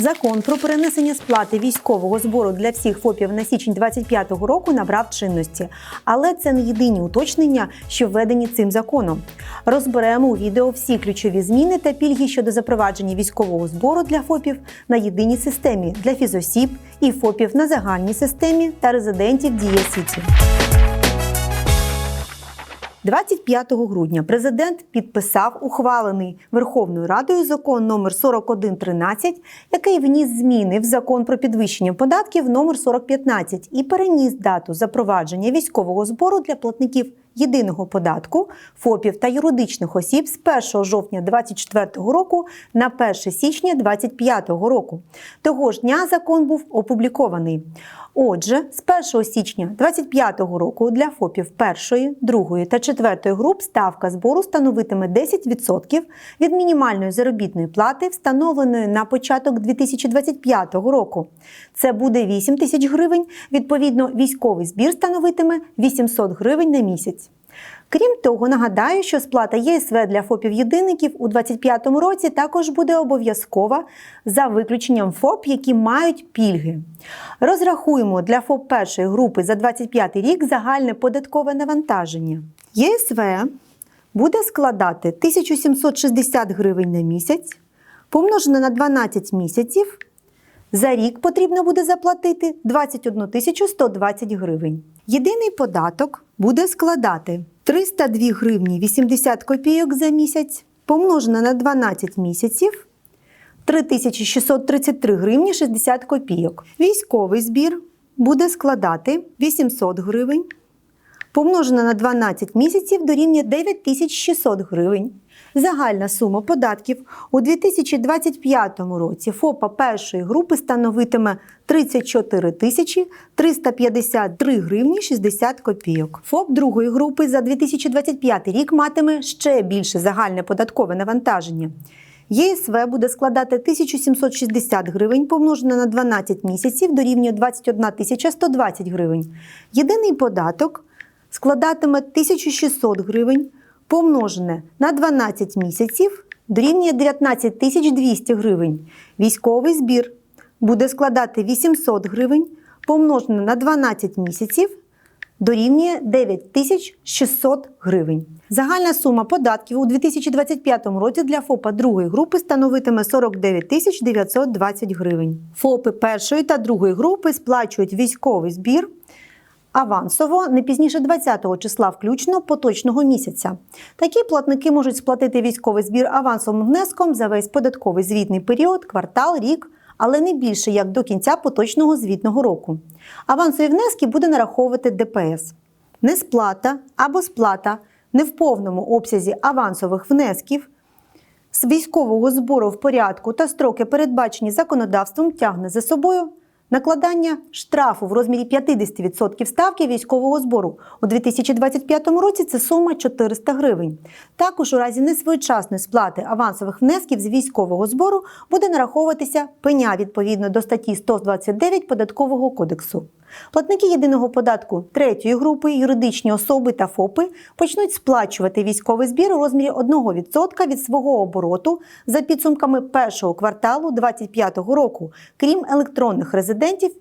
Закон про перенесення сплати військового збору для всіх ФОПів на січень 2025 року набрав чинності, але це не єдині уточнення, що введені цим законом. Розберемо у відео всі ключові зміни та пільги щодо запровадження військового збору для ФОПів на єдиній системі для фізосіб і ФОПів на загальній системі та резидентів Дія Сіті. 25 грудня президент підписав ухвалений Верховною Радою закон номер 4113, який вніс зміни в закон про підвищення податків номер 4015 і переніс дату запровадження військового збору для платників єдиного податку ФОПів та юридичних осіб з 1 жовтня 2024 року на 1 січня 2025 року. Того ж дня закон був опублікований. Отже, з 1 січня 2025 року для ФОПів першої, другої та четвертої груп ставка збору становитиме 10% від мінімальної заробітної плати, встановленої на початок 2025 року. Це буде 8 тисяч гривень. Відповідно, військовий збір становитиме 800 гривень на місяць. Крім того, нагадаю, що сплата ЄСВ для ФОПів-єдиників у 2025 році також буде обов'язкова за виключенням ФОП, які мають пільги. Розрахуємо для ФОП першої групи за 2025 рік загальне податкове навантаження. ЄСВ буде складати 1760 гривень на місяць, помножене на 12 місяців. За рік потрібно буде заплатити 21 120 гривень. Єдиний податок буде складати 302 гривні 80 копійок за місяць, помножене на 12 місяців, 3633 гривні 60 копійок. Військовий збір буде складати 800 гривень, помножене на 12 місяців дорівнює 9600 гривень. Загальна сума податків у 2025 році ФОПа першої групи становитиме 34 тисячі 353 гривні 60 копійок. ФОП другої групи за 2025 рік матиме ще більше загальне податкове навантаження. ЄСВ буде складати 1760 гривень, помножене на 12 місяців, дорівнює 21 тисяча 120 гривень. Єдиний податок складатиме 1600 гривень, помножене на 12 місяців, дорівнює 19 тисяч 200 гривень. Військовий збір буде складати 800 гривень, помножене на 12 місяців, дорівнює 9600 гривень. Загальна сума податків у 2025 році для ФОПа другої групи становитиме 49 920 гривень. ФОПи першої та другої групи сплачують військовий збір авансово не пізніше 20-го числа включно поточного місяця. Такі платники можуть сплатити військовий збір авансовим внеском за весь податковий звітний період, квартал, рік, але не більше як до кінця поточного звітного року. Авансові внески буде нараховувати ДПС. Несплата або сплата не в повному обсязі авансових внесків з військового збору в порядку та строки, передбачені законодавством, тягне за собою накладання штрафу в розмірі 50% ставки військового збору. У 2025 році це сума 400 гривень. Також у разі несвоєчасної сплати авансових внесків з військового збору буде нараховуватися пеня відповідно до статті 129 Податкового кодексу. Платники єдиного податку третьої групи, юридичні особи та ФОПи почнуть сплачувати військовий збір у розмірі 1% від свого обороту за підсумками першого кварталу 2025 року, крім електронних резидентів,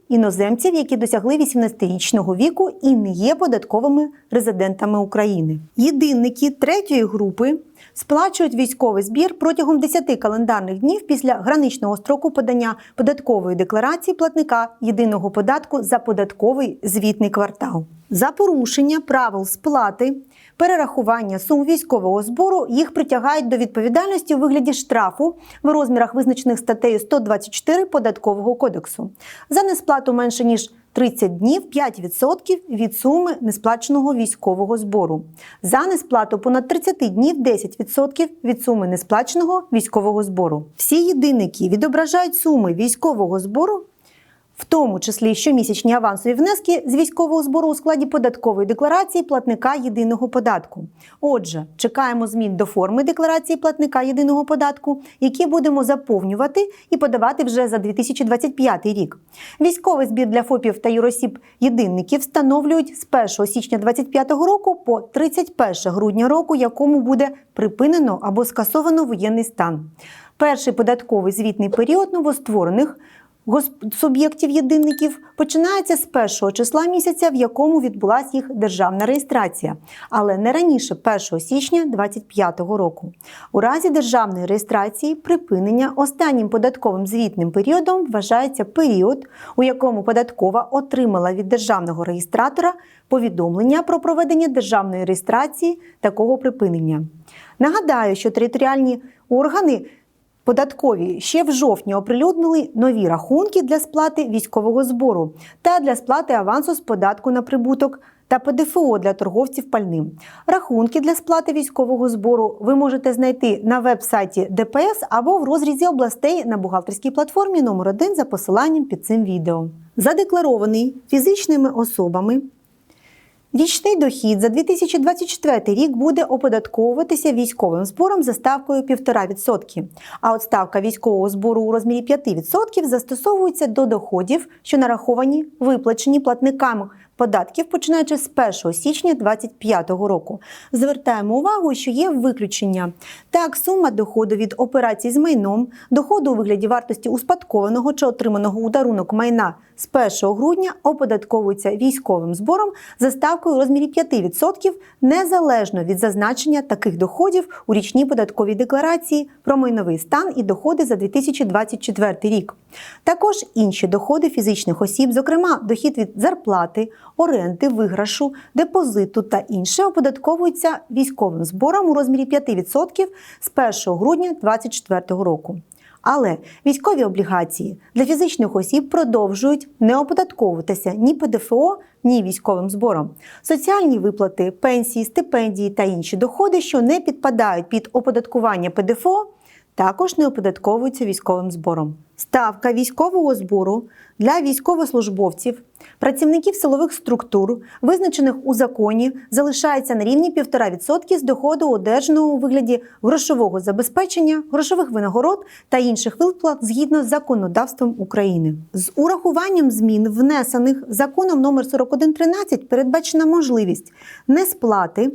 іноземців, які досягли 18-річного віку і не є податковими резидентами України. Єдинники третьої групи сплачують військовий збір протягом 10 календарних днів після граничного строку подання податкової декларації платника єдиного податку за податковий звітний квартал. За порушення правил сплати, перерахування сум військового збору їх притягають до відповідальності у вигляді штрафу в розмірах, визначених статтею 124 податкового кодексу. За несплату менше ніж 30 днів 5% від суми несплаченого військового збору. За несплату понад 30 днів 10% від суми несплаченого військового збору. Всі єдинники відображають суми військового збору. В тому числі щомісячні авансові внески з військового збору у складі податкової декларації платника єдиного податку. Отже, чекаємо змін до форми декларації платника єдиного податку, які будемо заповнювати і подавати вже за 2025 рік. Військовий збір для ФОПів та юросіб єдинників встановлюють з 1 січня 2025 року по 31 грудня року, якому буде припинено або скасовано воєнний стан. Перший податковий звітний період новостворених суб'єктів єдинників починається з першого числа місяця, в якому відбулася їх державна реєстрація, але не раніше 1 січня 2025 року. У разі державної реєстрації припинення останнім податковим звітним періодом вважається період, у якому податкова отримала від державного реєстратора повідомлення про проведення державної реєстрації такого припинення. Нагадаю, що територіальні органи Податкові ще в жовтні оприлюднили нові рахунки для сплати військового збору та для сплати авансу з податку на прибуток та ПДФО для торговців пальним. Рахунки для сплати військового збору ви можете знайти на веб-сайті ДПС або в розрізі областей на бухгалтерській платформі номер 1 за посиланням під цим відео. Задекларований фізичними особами Річний дохід за 2024 рік буде оподатковуватися військовим збором за ставкою 1,5%, а от ставка військового збору у розмірі 5% застосовується до доходів, що нараховані виплачені платниками податків починаючи з 1 січня 2025 року. Звертаємо увагу, що є виключення. Так, сума доходу від операцій з майном, доходу у вигляді вартості успадкованого чи отриманого у дарунок майна з 1 грудня оподатковується військовим збором за ставкою у розмірі 5% незалежно від зазначення таких доходів у річній податковій декларації про майновий стан і доходи за 2024 рік. Також інші доходи фізичних осіб, зокрема дохід від зарплати, оренди, виграшу, депозиту та інше оподатковуються військовим збором у розмірі 5% з 1 грудня 2024 року. Але військові облігації для фізичних осіб продовжують не оподатковуватися ні ПДФО, ні військовим збором. Соціальні виплати, пенсії, стипендії та інші доходи, що не підпадають під оподаткування ПДФО, також не оподатковуються військовим збором. Ставка військового збору для військовослужбовців, працівників силових структур, визначених у законі, залишається на рівні 1,5% з доходу, одержаного у вигляді грошового забезпечення, грошових винагород та інших виплат згідно з законодавством України. З урахуванням змін, внесених законом номер 4113, передбачена можливість несплати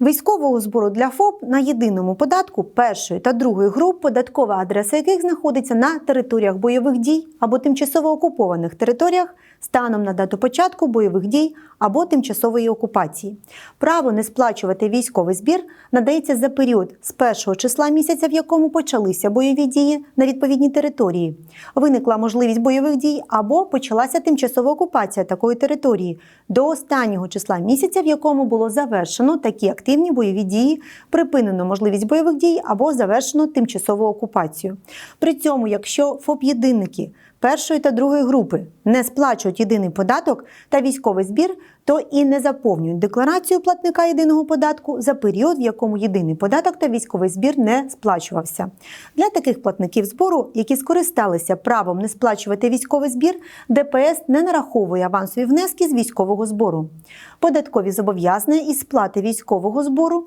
Військового збору для ФОП на єдиному податку першої та другої груп, податкова адреса яких знаходиться на територіях бойових дій або тимчасово окупованих територіях станом на дату початку бойових дій або тимчасової окупації. Право не сплачувати військовий збір надається за період з першого числа місяця, в якому почалися бойові дії на відповідній території. Виникла можливість бойових дій або почалася тимчасова окупація такої території до останнього числа місяця, в якому було завершено такі активні бойові дії, припинено можливість бойових дій або завершено тимчасову окупацію. При цьому, якщо ФОП-єдинники першої та другої групи не сплачують єдиний податок та військовий збір, то і не заповнюють декларацію платника єдиного податку за період, в якому єдиний податок та військовий збір не сплачувався. Для таких платників збору, які скористалися правом не сплачувати військовий збір, ДПС не нараховує авансові внески з військового збору. Податкові зобов'язання із сплати військового збору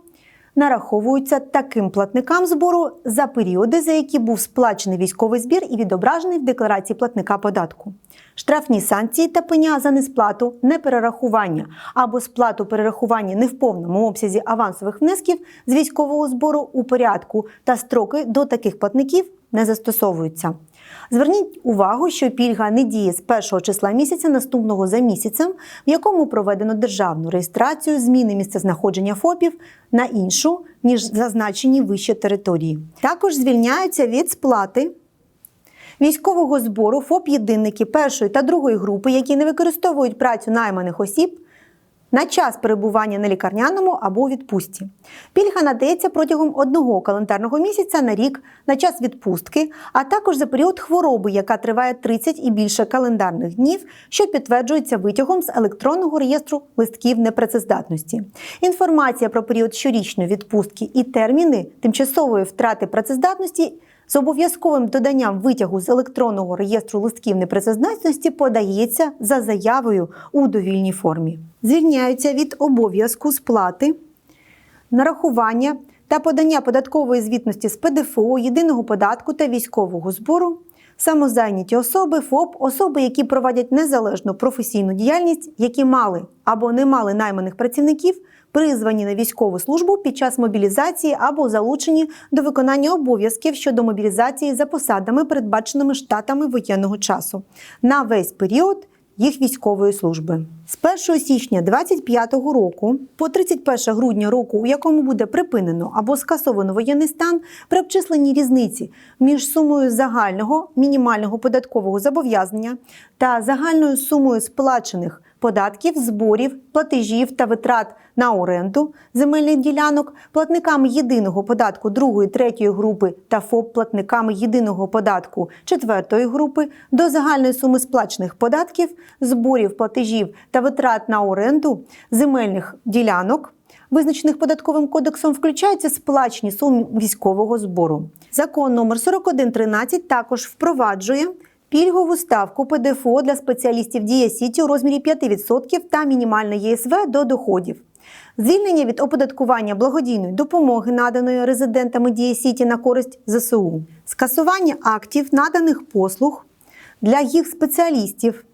нараховуються таким платникам збору за періоди, за які був сплачений військовий збір і відображений в декларації платника податку. Штрафні санкції та пеня за несплату, неперерахування або сплату перерахування не в повному обсязі авансових внесків з військового збору у порядку та строки до таких платників не застосовуються. Зверніть увагу, що пільга не діє з першого числа місяця наступного за місяцем, в якому проведено державну реєстрацію зміни місцезнаходження ФОПів на іншу, ніж зазначені вище території. Також звільняються від сплати військового збору ФОП-єдинники першої та другої групи, які не використовують працю найманих осіб на час перебування на лікарняному або у відпустці. Пільга надається протягом одного календарного місяця на рік на час відпустки, а також за період хвороби, яка триває 30 і більше календарних днів, що підтверджується витягом з електронного реєстру листків непрацездатності. Інформація про період щорічної відпустки і терміни тимчасової втрати працездатності. З обов'язковим доданням витягу з електронного реєстру листків непрацездатності подається за заявою у довільній формі. Звільняються від обов'язку сплати, нарахування та подання податкової звітності з ПДФО, єдиного податку та військового збору, самозайняті особи, ФОП, особи, які проводять незалежну професійну діяльність, які мали або не мали найманих працівників призвані на військову службу під час мобілізації або залучені до виконання обов'язків щодо мобілізації за посадами, передбаченими штатами воєнного часу на весь період їх військової служби. З 1 січня 2025 року по 31 грудня року, у якому буде припинено або скасовано воєнний стан, при обчисленні різниці між сумою загального мінімального податкового зобов'язання та загальною сумою сплачених податків, зборів, платежів та витрат на оренду земельних ділянок, платниками єдиного податку другої, третьої групи та ФОП платниками єдиного податку четвертої групи до загальної суми сплачених податків, зборів, платежів та витрат на оренду земельних ділянок. Визначених податковим кодексом включаються сплачені суми військового збору. Закон номер 4113 також впроваджує пільгову ставку ПДФО для спеціалістів Дія Сіті у розмірі 5% та мінімальне ЄСВ до доходів. Звільнення від оподаткування благодійної допомоги, наданої резидентами Дія Сіті на користь ЗСУ, скасування актів наданих послуг для їх спеціалістів.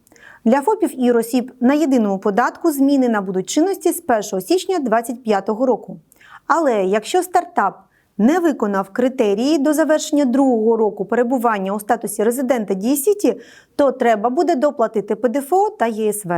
Для ФОПів і осіб на єдиному податку зміни набудуть чинності з 1 січня 2025 року. Але якщо стартап не виконав критерії до завершення другого року перебування у статусі резидента Дії-Сіті, то треба буде доплатити ПДФО та ЄСВ.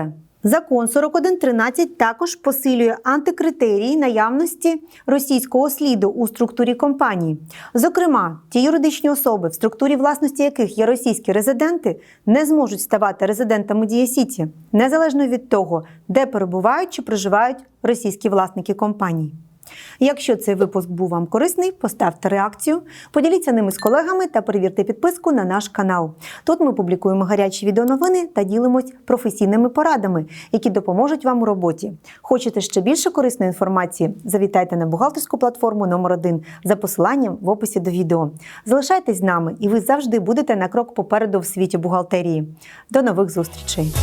Закон 4113 також посилює антикритерії наявності російського сліду у структурі компанії. Зокрема, ті юридичні особи, в структурі власності яких є російські резиденти, не зможуть ставати резидентами Дія-Сіті, незалежно від того, де перебувають чи проживають російські власники компанії. Якщо цей випуск був вам корисний, поставте реакцію, поділіться ними з колегами та перевірте підписку на наш канал. Тут ми публікуємо гарячі відеоновини та ділимось професійними порадами, які допоможуть вам у роботі. Хочете ще більше корисної інформації? Завітайте на бухгалтерську платформу номер 1 за посиланням в описі до відео. Залишайтесь з нами, і ви завжди будете на крок попереду в світі бухгалтерії. До нових зустрічей!